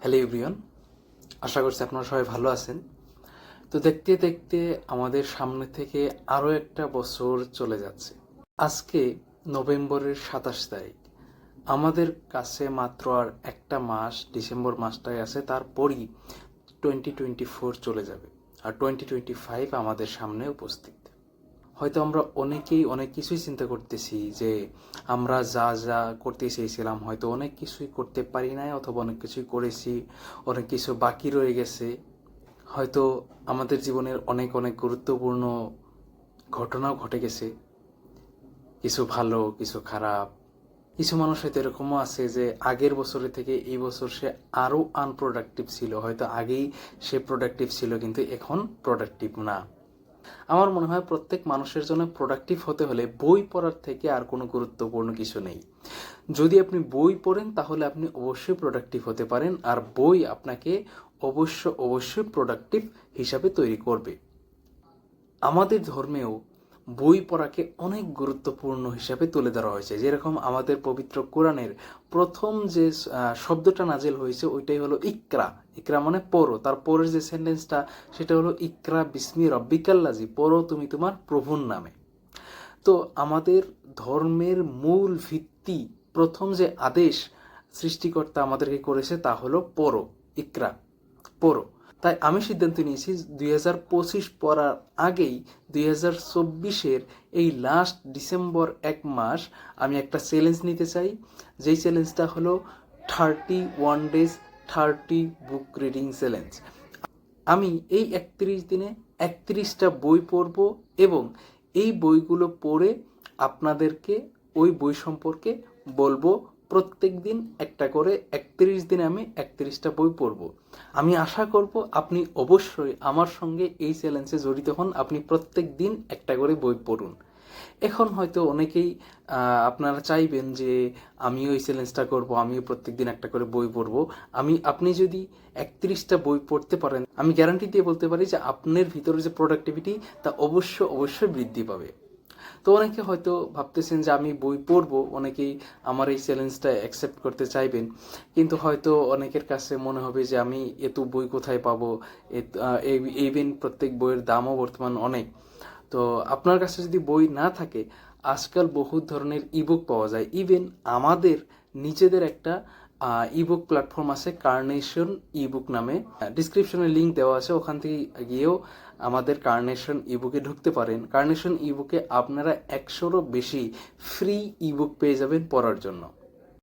Hello ইব্রিয়ন আশা করছি আপনারা সবাই ভালো আছেন। তো দেখতে দেখতে আমাদের সামনে থেকে আরও একটা বছর চলে যাচ্ছে। আজকে নভেম্বরের সাতাশ তারিখ। আমাদের কাছে মাত্র আর একটা মাস, ডিসেম্বর মাসটাই আছে, তারপরই টোয়েন্টি টোয়েন্টি ফোর চলে যাবে। আর টোয়েন্টি টোয়েন্টি ফাইভ আমাদের সামনে উপস্থিত। হয়তো আমরা অনেকেই অনেক কিছুই চিন্তা করতেছি যে আমরা যা যা করতে চেয়েছিলাম হয়তো অনেক কিছুই করতে পারি নাই অথবা অনেক কিছুই করেছি, অনেক কিছু বাকি রয়ে গেছে। হয়তো আমাদের জীবনের অনেক অনেক গুরুত্বপূর্ণ ঘটনাও ঘটে গেছে। কিছু ভালো, কিছু খারাপ। কিছু মানুষ হয়তো এরকমও আছে যে আগের বছরের থেকে এই বছর সে আরও আনপ্রোডাক্টিভ ছিল। হয়তো আগেই সে প্রোডাক্টিভ ছিল কিন্তু এখন প্রোডাক্টিভ না। আমার মনে হয় প্রত্যেক মানুষের জন্য প্রোডাক্টিভ হতে হলে বই পড়ার থেকে আর কোনো গুরুত্বপূর্ণ কিছু নেই। যদি আপনি বই পড়েন, তাহলে আপনি অবশ্যই প্রোডাক্টিভ হতে পারেন আর বই আপনাকে অবশ্য অবশ্যই প্রোডাক্টিভ হিসাবে তৈরি করবে। আমাদের ধর্মেও বই পড়াকে অনেক গুরুত্বপূর্ণ হিসাবে তুলে ধরা হয়েছে। যেরকম আমাদের পবিত্র কোরআনের প্রথম যে শব্দটা নাজেল হয়েছে, ওইটাই হলো ইকরা। ইকরা মানে পড়ো। তার পরের যে সেন্টেন্সটা, সেটা হলো ইকরা বিসমি রব্বিকাল্লাজি, পড়ো তুমি তোমার প্রভুর নামে। তো আমাদের ধর্মের মূল ভিত্তি, প্রথম যে আদেশ সৃষ্টিকর্তা আমাদেরকে করেছে তা হলো পড়ো, ইকরা, পড়ো। তাই আমি সিদ্ধান্ত নিয়েছি দুই হাজার পঁচিশ পড়ার আগেই দুই হাজার চব্বিশের এই লাস্ট ডিসেম্বর এক মাস আমি একটা চ্যালেঞ্জ নিতে চাই। যেই চ্যালেঞ্জটা হলো thirty one days thirty book reading challenge আমি এই একত্রিশ দিনে একত্রিশটা বই পড়ব এবং এই বইগুলো পড়ে আপনাদেরকে ওই বই সম্পর্কে বলব প্রত্যেক দিন একটা করে একত্রিশ দিনে আমি একত্রিশটা বই পড়ব। আমি আশা করব আপনি অবশ্যই আমার সঙ্গে এই চ্যালেঞ্জে জড়িত হন, আপনি প্রত্যেক দিন একটা করে বই পড়ুন। এখন হয়তো অনেকেই আপনারা চাইবেন যে আমিও এই চ্যালেঞ্জটা করব, আমিও প্রত্যেক দিন একটা করে বই পড়ব। আমি, আপনি যদি একত্রিশটা বই পড়তে পারেন, আমি গ্যারান্টি দিয়ে বলতে পারি যে আপনার ভিতরে যে প্রোডাক্টিভিটি তা অবশ্য, অবশ্যই বৃদ্ধি পাবে। তো অনেকে হয়তো ভাবতেছেন যে আমি বই পড়ব, অনেকেই আমার এই চ্যালেঞ্জটা অ্যাকসেপ্ট করতে চাইবেন। কিন্তু হয়তো অনেকের কাছে মনে হবে যে আমি এত বই কোথায় পাবো? ইভেন প্রত্যেক বইয়ের দামও বর্তমান অনেক। তো আপনার কাছে যদি বই না থাকে, আজকাল বহু ধরনের ইবুক পাওয়া যায়। ইভেন আমাদের নিজেদের একটা ইবুক প্ল্যাটফর্ম আছে কার্নেশন ইবুক নামে। ডিসক্রিপশনে লিঙ্ক দেওয়া আছে, ওখান থেকে গিয়েও আমাদের কার্নেশন ইবুকে ঢুকতে পারেন। কার্নেশন ইবুকে আপনারা একশোরও বেশি ফ্রি ইবুক পেয়ে যাবেন পড়ার জন্য।